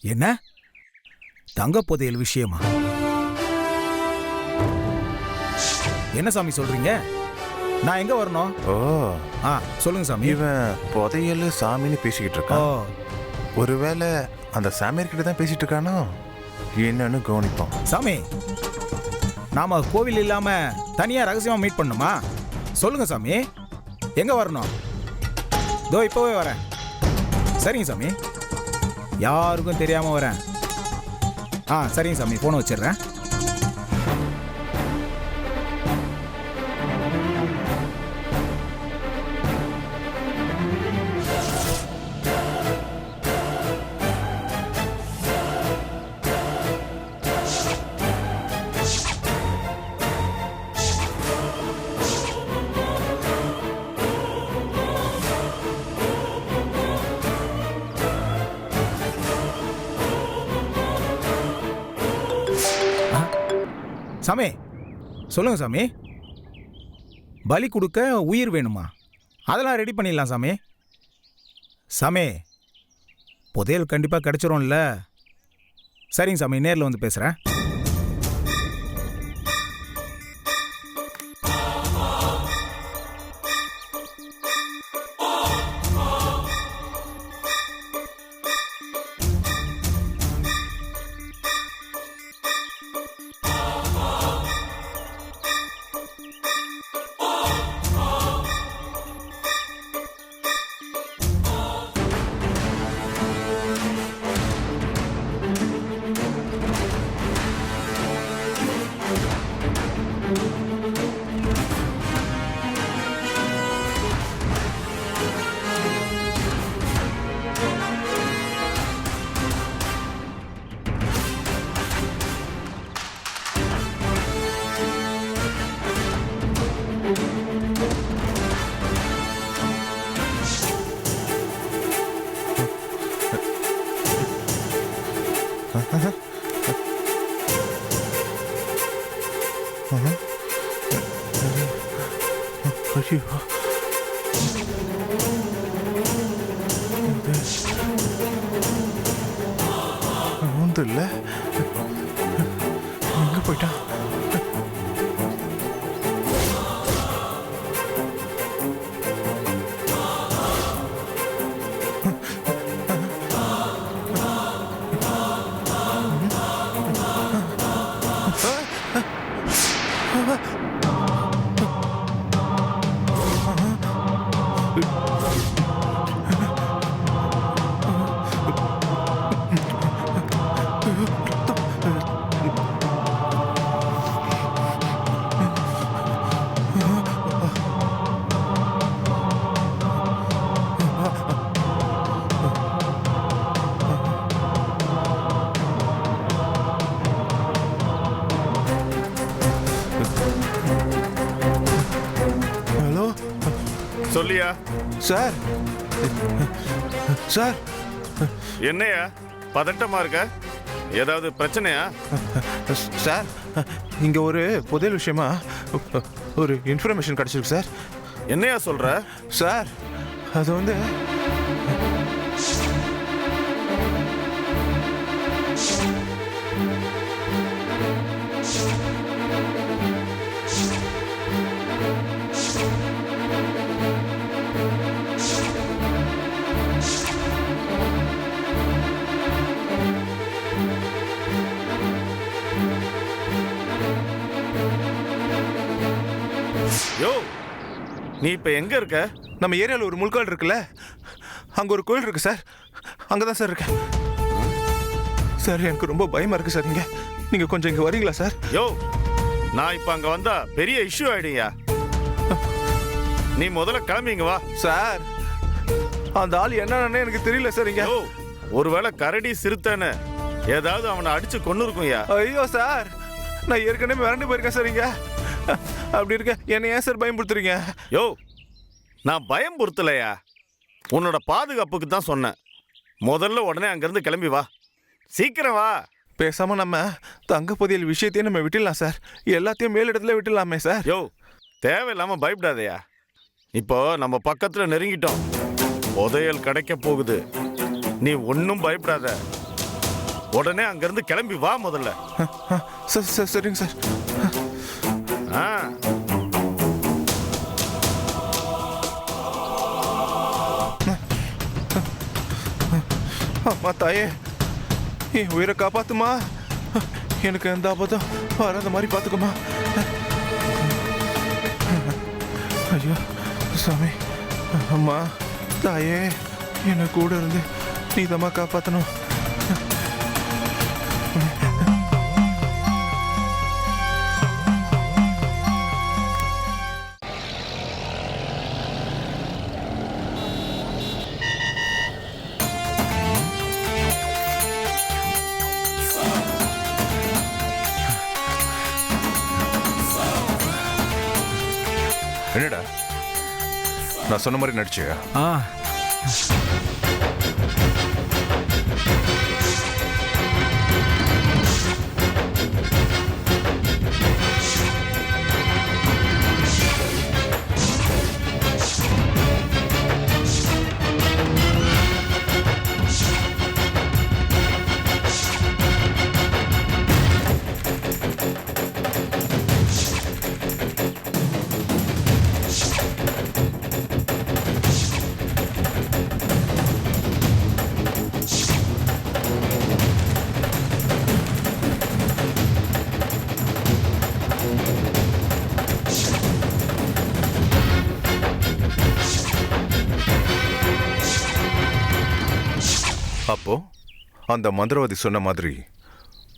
என்ன? தங்க புதையல் விஷயமா? என்ன சாமி சொல்றீங்க? நான் எங்க வரணும்? ஓ. ஆ சொல்லுங்க சாமி. இவன் புதையல் சாமின்னு பேசிக்கிட்டு ஓ. இருக்கான் ஒருவேளை அந்த சாமியார்கிட்ட தான் பேசிட்டு இருக்கானோ? என்னன்னு கவனிப்போம். சாமி நாம கோவில் இல்லாம தனியா ரகசியமா மீட் பண்ணுமா? சொல்லுங்க சாமி. எங்க வரணும்? தோ இப்பவே வரேன். சரிங்க சாமி. யாருக்கும் தெரியாமல் வரேன். ஆ சரிங்க சாமி ஃபோனை வச்சிடுறேன். சாமி சொல்லுங்க சாமி. பலி கொடுக்க உயிர் வேணுமா? அதெல்லாம் ரெடி பண்ணிடலாம் சாமி. சாமி புதையல் கண்டிப்பாக கிடச்சிரும்ல. சரிங்க சாமி நேரில் வந்து பேசுகிறேன் சொல்லியா? சார். சார். என்னையா? பதட்டமா இருக்க? ஏதாவது பிரச்சனையா? சார் இங்கே ஒரு புதையல் விஷயமா ஒரு இன்ஃபர்மேஷன் கிடச்சிருக்கு சார். என்னையா சொல்ற? சார் அது வந்து நீ இப்ப எங்க இருக்க? நம்ம ஏரியாவில் ஒரு முள்கால் இருக்குல்ல? அங்கே ஒரு கோயில் இருக்கு சார். அங்கே தான் சார் இருக்கேன். சார் எனக்கு ரொம்ப பயமா இருக்கு சார். இங்கே நீங்கள் கொஞ்சம் இங்கே வரீங்களா சார்? யோ நான் இப்ப அங்க வந்தா பெரிய இஷ்யூ ஆயிடுயா நீ முதல்ல கிளம்பிங்க வா. சார் அந்த ஆள் என்னன்னு எனக்கு தெரியல சார் இங்கே. ஒருவேளை கரடி சிறுத்தைன்னு ஏதாவது அவனை அடிச்சு கொண்டு இருக்கும்யா ஐயோ சார் நான் ஏற்கனவே மிரண்டு போயிருக்கேன் சார் இங்கே. அப்படி இருக்க என்னை ஏன் சார் பயன்படுத்துறீங்க யோ நான் பயம் பொறுத்தலையா உன்னோட பாதுகாப்புக்கு தான் சொன்னேன். முதல்ல உடனே அங்கிருந்து கிளம்பி வா. சீக்கிரம் வா. பேசாம நம்ம தங்க புதையல் விஷயத்தையும் நம்ம விட்டுடலாம் சார் எல்லாத்தையும் மேலிடத்துல விட்டுடலாமே சார் யோ தேவையில்லாம பயப்படாதயா. இப்போ நம்ம பக்கத்துல நெருங்கிட்டோம். புதையல் கிடைக்க போகுது. நீ ஒன்றும் பயப்படாத. உடனே அங்கிருந்து கிளம்பி வா முதல்ல. சார் சார் சரிங்க சார் அம்மா தாயே என் உயிரை காப்பாத்துமா? எனக்கு எந்த ஆபத்தும் வராத மாதிரி பார்த்துக்கோமா. ஐயோ சாமி. அம்மா தாயே என்னை கூட இருந்து நீதமாக காப்பாற்றணும் நான் சொன்ன மாதிரி நடிச்சியா? ஆ. அந்த மந்திரவாதி சொன்ன மாதிரி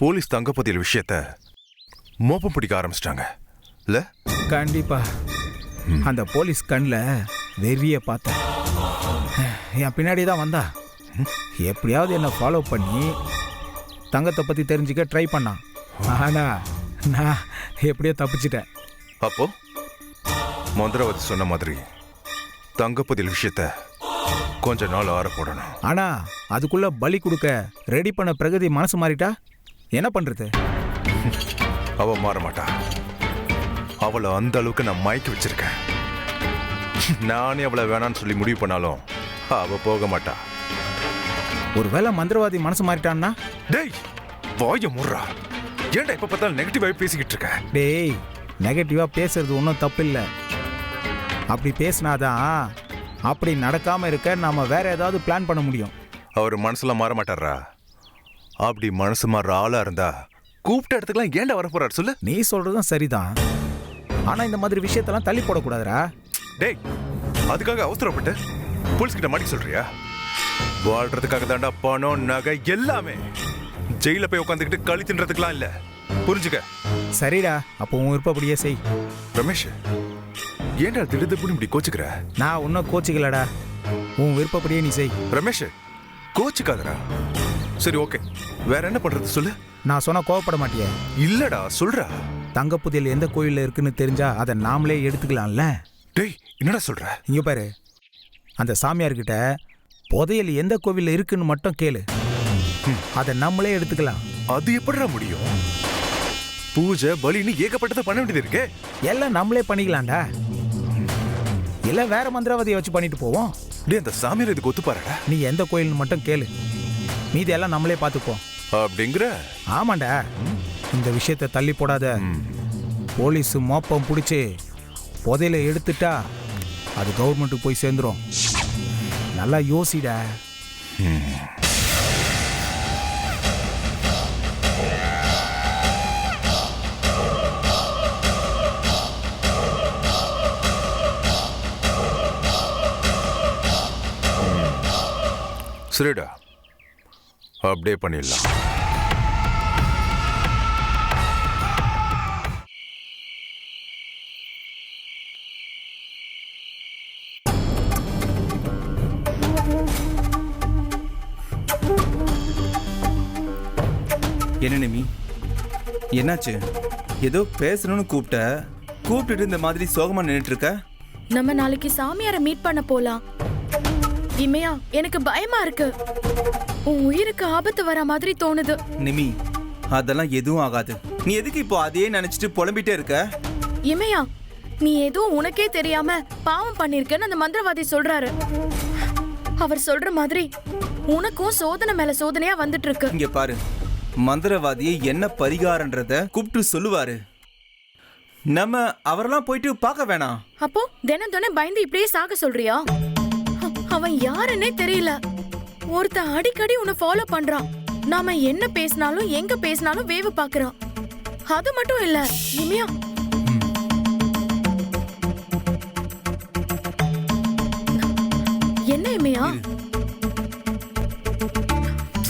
போலீஸ் தங்கப்பதியல் விஷயத்த மோப்பம் பிடிக்க ஆரம்பிச்சிட்டாங்க. இல்ல? கண்டிப்பா. அந்த போலீஸ் கண்ணில் வெறிய பார்த்தேன். என் பின்னாடி தான் வந்தா. எப்படியாவது என்னை ஃபாலோ பண்ணி தங்கத்தை பற்றி தெரிஞ்சுக்க ட்ரை பண்ணான். ஆனா நான் எப்படியோ தப்பிச்சிட்டேன். அப்போ மந்திரவாதி சொன்ன மாதிரி தங்கப்பதியல் விஷயத்த கொஞ்ச நாள் ஆற போடணும். ஆனா அதுக்குள்ள பலி கொடுக்க ரெடி பண்ண பிரகதி மனசு மாறிட்டா? என்ன பண்றது? அவ மாற மாட்டா. அவளை அந்த அளவுக்கு நான் மயக்கி வச்சிருக்கேன். நானே அவளை வேணான்னு சொல்லி முடிவு பண்ணாலும் அவ போக மாட்டா. ஒருவேளை மந்திரவாதி மனசு மாறிட்டான்னா? டேய் வாய முர்றா ஏன்டா இப்ப பார்த்தாலும் நெகட்டிவாக பேசிக்கிட்டு இருக்க? டேய் நெகட்டிவா பேசுறது ஒன்றும் தப்பு இல்லை அப்படி பேசினாதான் அப்படி நடக்காம இருக்க நாம வேற ஏதாவது பிளான் பண்ண முடியும். அவர் மனசுல மாற மாட்டாரா? அப்படி மனசு மாற ஆளா இருந்தா கூப்பிட்ட இடத்துக்குலாம் ஏன்டா வர போறாரு சொல்லு. நீ சொல்றதும் சரிதான். ஆனா இந்த மாதிரி விஷயத்தெல்லாம் தள்ளி போடக்கூடாதுடா. டேய் அதுக்காக அவசரப்பட்டு போலீஸ் கிட்ட மாட்டி சொல்றியா? வாழ்றதுக்காக தாண்டா பணம் நகை எல்லாமே. ஜெயில போய் உட்காந்துக்கிட்டு களி தின்றதுக்கெல்லாம் இல்ல. புரிஞ்சுக்க? சரிடா அப்போ உன் விருப்பப்படியே செய். ரமேஷ் ஏன்டா திடுதிப்புன்னு இப்படி கோச்சுக்கிற? நான் இன்னும் கோச்சிக்கலடா. உன் விருப்பப்படியே நீ செய். ரமேஷ் கோச்சுக்காதடா. சரி ஓகே. வேற என்ன பண்றது சொல்லு? நான் சொன்னா கோவப்பட மாட்டியே. இல்லடா சொல்றா. தங்கப்புதியல் எந்த கோயில்ல இருக்குன்னு தெரிஞ்சா அதை நாமளே எடுத்துக்கலாம்ல? டேய் என்னடா சொல்ற? இங்க பாரு. அந்த சாமியார்கிட்ட புதையல் எந்த கோவில்ல இருக்குன்னு மட்டும் கேளு. அதை நம்மளே எடுத்துக்கலாம். அது எப்படிடா முடியும்? பூஜை பலின்னு ஏகப்பட்டதை பண்ண வேண்டியது இருக்கே. எல்லாம் நம்மளே பண்ணிக்கலாம்டா. இல்ல வேற மந்திரவாதியை வச்சு பண்ணிட்டு போவோம். டேய் அந்த சாமியார் இதுக்கு ஒத்துப்பாரடா? நீ எந்த கோயில்னு மட்டும் கேளு. மீதி எல்லாம் நம்மளே பார்த்துப்போம் அப்படிங்கிற? ஆமாண்டா. இந்த விஷயத்தை தள்ளி போடாத. போலீஸ் மோப்பம் பிடிச்சி புதையில எடுத்துட்டா அது கவர்மெண்ட்டுக்கு போய் சேர்ந்துரும். நல்லா யோசிடா. சரிடா. அப்படியே பண்ணிடலாம். என்ன நிமி? என்னாச்சு? ஏதோ பேசணும்னு கூப்பிட்ட. கூப்பிட்டுட்டு இந்த மாதிரி சோகமா நின்றுட்டு இருக்க? நம்ம நாளைக்கு சாமியாரை மீட் பண்ண போலாம். இமையா எனக்கு பயமா இருக்கு. உன் உயிருக்கு ஆபத்து வர மாதிரி தோணுது. நிமி அதெல்லாம் எதுவும் ஆகாது. நீ எதுக்கு இப்போ அதையே நினைச்சிட்டு புலம்பிட்டே இருக்க? இமையா நீ ஏதோ உனக்கே தெரியாம பாவம் பண்ணிருக்கன்னு அந்த மந்திரவாதி சொல்றாரு. அவர் சொல்ற மாதிரி உனக்கும் சோதனை மேல சோதனையா வந்துட்டு இருக்கு இங்க பாரு மந்திரவாதியை என்ன பரிகாரன்றத கூப்பிட்டு சொல்லுவாரு. நம்ம அவரெல்லாம் போயிட்டு பார்க்க வேணாம். அப்போ தினம் தினம் பயந்து இப்படியே சாக சொல்றியா? அவன் யாருன்னே தெரியல. ஒருத்தன் அடிக்கடி உன்னை ஃபாலோ பண்றான். நாம என்ன பேசினாலும் எங்க பேசினாலும் வேவு பாக்குறான். அது மட்டும் இல்ல இனிமையா? என்ன இமையா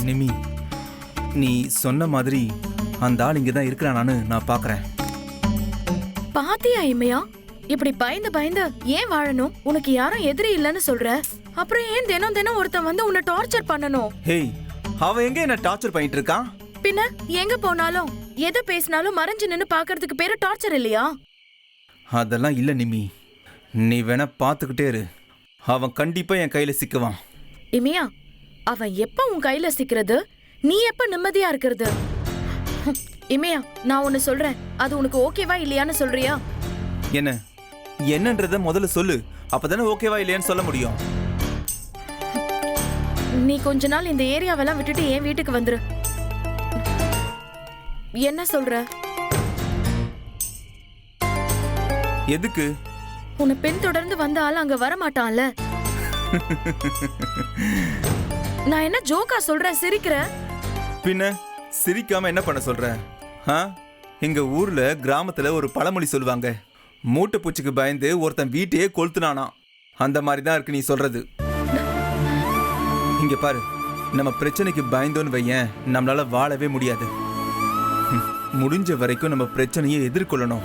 நிமி நீ சொன்ன மாதிரி அந்த ஆள் இங்கே தான் இருக்கிறானான்னு நான் பார்க்குறேன் பாத்தியா இமையா இப்படி பயந்து பயந்து ஏன் வாழணும்? உனக்கு யாரும் எதிரி இல்லைன்னு சொல்ற? அப்புறம் ஏன் தினம் தினம் ஒருத்தன் வந்து உன்னை டார்ச்சர் பண்ணணும்? ஹேய் அவன் எங்க என்ன டார்ச்சர் பண்ணிட்டு இருக்கான்? பின்ன எங்க போனாலும் எதை பேசினாலும் மறைஞ்சு நின்னு பாக்குறதுக்கு பேரு டார்ச்சர் இல்லையா? அதெல்லாம் இல்லை நிமி. நீ வேணா பார்த்துக்கிட்டே இரு. அவன் கண்டிப்பா என் கையில சிக்குவான். இமையா அவன் எப்ப உன் கையில சிக்கிறது? நீ எப்ப நிம்மதியா இருக்கிறது? இமையா நான் ஒன்னு சொல்றேன். அது உனக்கு ஓகேவா இல்லையான்னு சொல்றியா? என்ன? என்னன்றத முதல்ல சொல்லு. அப்பதானே ஓகேவா இல்லையான்னு சொல்ல முடியும். நீ கொஞ்ச நாள் இந்த ஏரியாவெல்லாம் விட்டுட்டு என் வீட்டுக்கு வந்துரு. என்ன சொல்ற? எதுக்கு? உன்னை பின் தொடர்ந்து வந்த ஆள் அங்க வர மாட்டான்ல நான் என்ன ஜோக்கா சொல்றேன் சிரிக்கிற? பின்ன சிரிக்காம என்ன பண்ண சொல்ற? ஆ? எங்க ஊர்ல கிராமத்துல ஒரு பழமொழி சொல்லுவாங்க. மூட்டை பூச்சிக்கு பயந்து ஒருத்தன் வீட்டையே கொளுத்துனானா அந்த மாதிரி தான் இருக்கு நீ சொல்றது. இங்க பாரு. நம்ம பிரச்சனைக்கு பயந்தோன்னு வையேன். நம்மளால வாழவே முடியாது. முடிஞ்ச வரைக்கும் நம்ம பிரச்சனையை எதிர்கொள்ளணும்.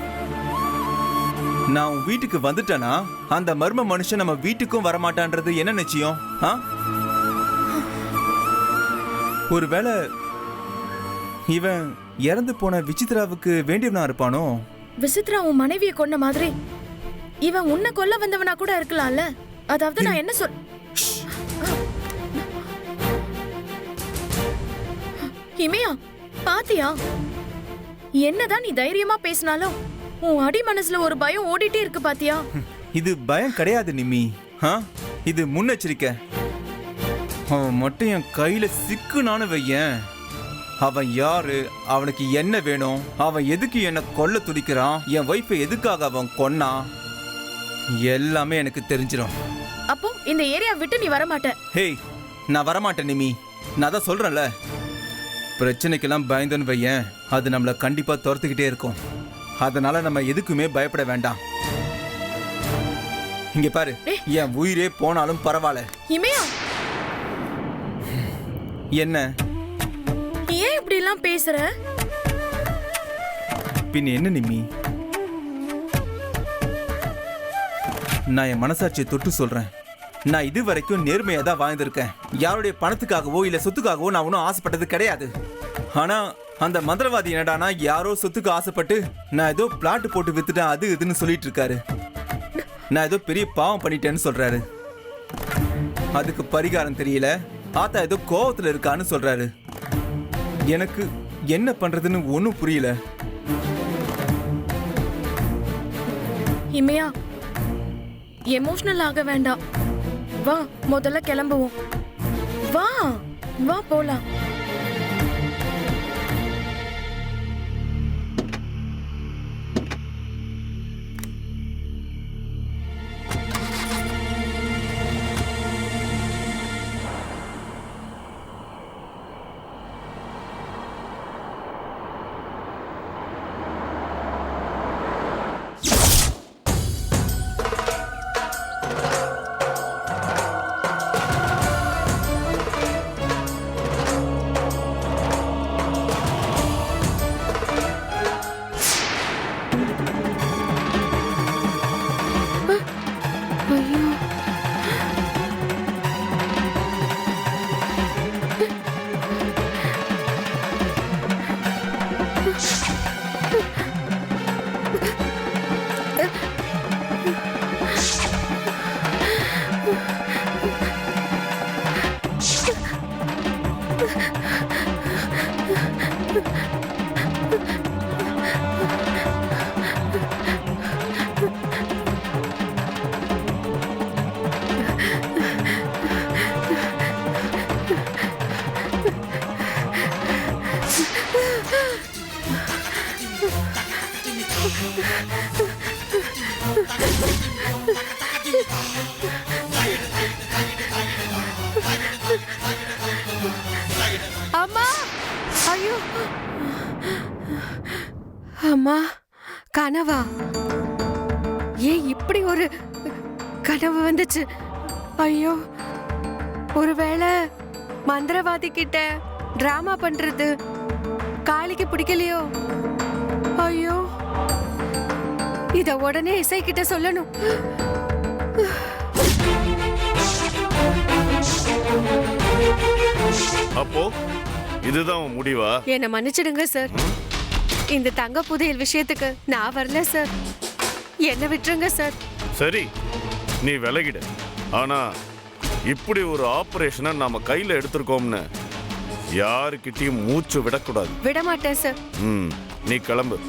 நான் உன் வீட்டுக்கு வந்துட்டேனா? அந்த மர்ம மனுஷன் நம்ம வீட்டுக்கும் வரமாட்டான்றது என்ன நிச்சயம்? ஆ? ஒருவேளை இவன் இறந்து போன விசித்ராவுக்கு வேண்டியவனா இருப்பானோ? விசித்ரா உன் மனைவியை கொன்ன மாதிரி இவன் உன்னை கொல்ல வந்தவனா கூட இருக்கலாம்ல? அதாவது நான் என்ன சொல் இமையா பாத்தியா? என்னதான் நீ தைரியமா பேசினாலும் உன் அடி மனசுல ஒரு பயம் ஓடிட்டே இருக்கு பாத்தியா? இது பயம் கிடையாது நிம்மி. இது முன்னெச்சரிக்கை. அவன் மட்டும் என் கையில சிக்குனான்னு வையேன். அவன் யாரு? அவனுக்கு என்ன வேணும்? அவன் எதுக்கு என்ன கொல்ல துடிக்கிறான்? என் ஒய்ஃபை எதுக்காக அவன் கொன்னான் எல்லாமே எனக்கு தெரிஞ்சிடும் அப்போ இந்த ஏரியா விட்டு நீ வர மாட்ட ஹேய் நான் வரமாட்டேன் நிமி நான் தான் சொல்றேன்ல. பிரச்சனைக்கெல்லாம் பயந்தோன்னு வையேன். அது நம்மளை கண்டிப்பா துரத்துக்கிட்டே இருக்கும். அதனால நம்ம எதுக்குமே பயப்பட வேண்டாம். இங்க பாரு என் உயிரே போனாலும் பரவாயில்ல. இமையா. என்ன? ஏன் இப்படி எல்லாம் பேசுற? பின் என்ன நிம்மி? நான் என் மனசாட்சியை தொட்டு சொல்றேன். நான் இது வரைக்கும் நேர்மையாக தான் வாழ்ந்திருக்கேன். யாருடைய பணத்துக்காகவோ இல்லை சொத்துக்காகவோ நான் ஒன்றும் ஆசைப்பட்டது கிடையாது. ஆனால் அந்த மந்திரவாதி என்னடானா யாரோ சொத்துக்கு ஆசைப்பட்டு நான் ஏதோ பிளாட் போட்டு வித்துட்டேன் அது இதுன்னு சொல்லிட்டு இருக்காரு. நான் ஏதோ பெரிய பாவம் பண்ணிட்டேன்னு சொல்றாரு. அதுக்கு பரிகாரம் தெரியல. ஆத்தா ஏதோ கோவத்தில் இருக்கான்னு சொல்றாரு. எனக்கு என்ன பண்றதுன்னு ஒன்றும் புரியல. இமையா எமோஷனல் ஆக வேண்டாம். வா முதல்ல கிளம்புவோம். வா வா போலாம். அம்மா ஐயோ அம்மா கனவா. ஏன் இப்படி ஒரு கனவு வந்துச்சு? ஐயோ ஒருவேளை மந்திரவாதி கிட்ட டிராமா பண்றது காளிக்கு பிடிக்கலையோ? ஐயோ இத உடனே இசை கிட்ட சொல்லணும். அப்போ இதுதான் முடிவா? என்னை மன்னிச்சிடுங்க சார். இந்த தங்க புதையல் விஷயத்துக்கு நான் வரல சார். என்ன விட்டுருங்க சார். சரி நீ விலகிடு. ஆனா இப்படி ஒரு ஆபரேஷனை நாம கையில எடுத்திருக்கோம்னு யாருக்கிட்டையும் மூச்சு விடக்கூடாது. விட மாட்டேன் சார். ம் நீ கிளம்பு.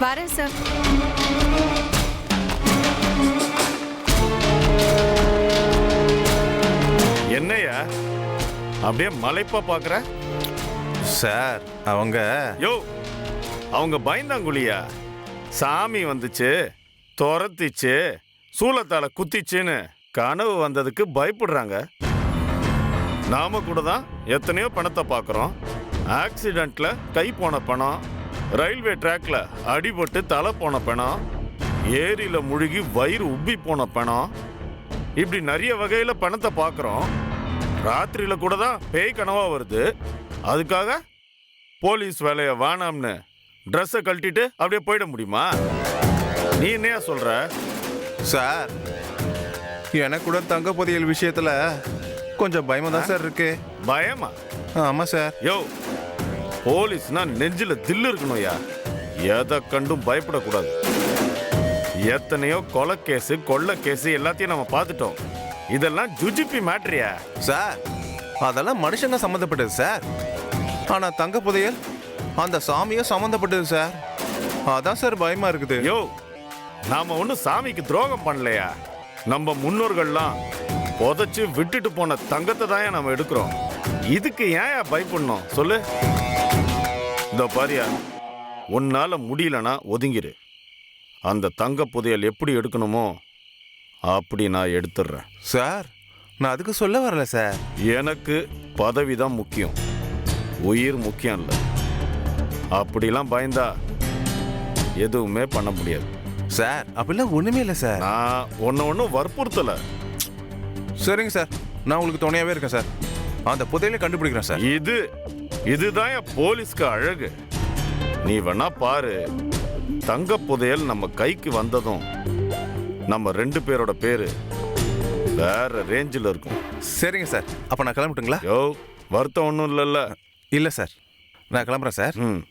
வரேன் சார் என்னையா? அப்படியே மலைப்பா பாக்குற? சார் அவங்க யோ அவங்க பயந்தாங்குழியா? சாமி வந்துச்சு துரத்திச்சு சூலத்தால குத்திச்சுன்னு கனவு வந்ததுக்கு பயப்படுறாங்க. நாம கூட தான் எத்தனையோ பணத்தை பார்க்குறோம் ஆக்சிடெண்ட்ல கை போன பணம் ரயில்வே ட்ராக்ல அடிபட்டு தலை போன பணம் ஏரியில முழுகி வயிறு உப்பி போன பணம் இப்படி நிறைய வகையில பணத்தை பார்க்குறோம் ராத்திரியில கூட தான் பேய் கனவா வருது. அதுக்காக போலீஸ் வேலையை வேணாம்னு ட்ரெஸ்ஸை கழட்டிட்டு அப்படியே போயிட முடியுமா? நீ என்னையா சொல்ற? சார் எனக்கு கூட தங்க புதையல் விஷயத்துல கொஞ்சம் பயமா தான் சார் இருக்கு. பயமா? ஆமா சார். யோ போலீஸ்னா நெஞ்சில தில்லு இருக்கணும்யா எதை கண்டும் பயப்படக்கூடாது. எத்தனையோ கொலை கேஸு கொள்ளை கேஸு எல்லாத்தையும் நம்ம பார்த்துட்டோம். இதெல்லாம் ஜுஜிபி மேட்ரியா? சார் அதெல்லாம் மனுஷங்க சம்மந்தப்பட்டது சார். ஆனா தங்க புதையல் அந்த சாமியும் சம்மந்தப்பட்டது சார். அதான் சார் பயமா இருக்குது. யோ நாம ஒன்றும் சாமிக்கு துரோகம் பண்ணலையா? நம்ம முன்னோர்கள்லாம் புதைச்சு விட்டுட்டு போன தங்கத்தை தான் நம்ம எடுக்கிறோம். இதுக்கு ஏன் பயப்படணும்? சொல்லு. இந்த பாரியா உன்னால முடியலனா ஒதுங்கிரு. அந்த தங்க புதையல் எப்படி எடுக்கணுமோ அப்படி நான் எடுத்துடுறேன் சார் நான் அதுக்கு சொல்ல வரல சார். எனக்கு பதவி தான் முக்கியம். உயிர் முக்கியம் இல்லை. அப்படிலாம் பயந்தா எதுவுமே பண்ண முடியாது. சார் அப்படிலாம் ஒண்ணுமே இல்லை சார். நான் ஒன்று ஒன்றும் வற்புறுத்தலை. சரிங்க சார் நான் உங்களுக்கு துணையாவே இருக்கேன் சார். அந்த புதையலை கண்டுபிடிக்கிறேன் சார். இது இதுதான் என் போலீஸ்க்கு அழகு. நீ வேணா பாரு தங்க புதையல் நம்ம கைக்கு வந்ததும் நம்ம ரெண்டு பேரோட பேரு வேற ரேஞ்சில் இருக்கும். சரிங்க சார். அப்ப நான் கிளம்பட்டுங்களா? யோ வருத்தம் ஒன்றும் இல்லைல்ல. இல்ல சார். நான் கிளம்புறேன் சார். ம்.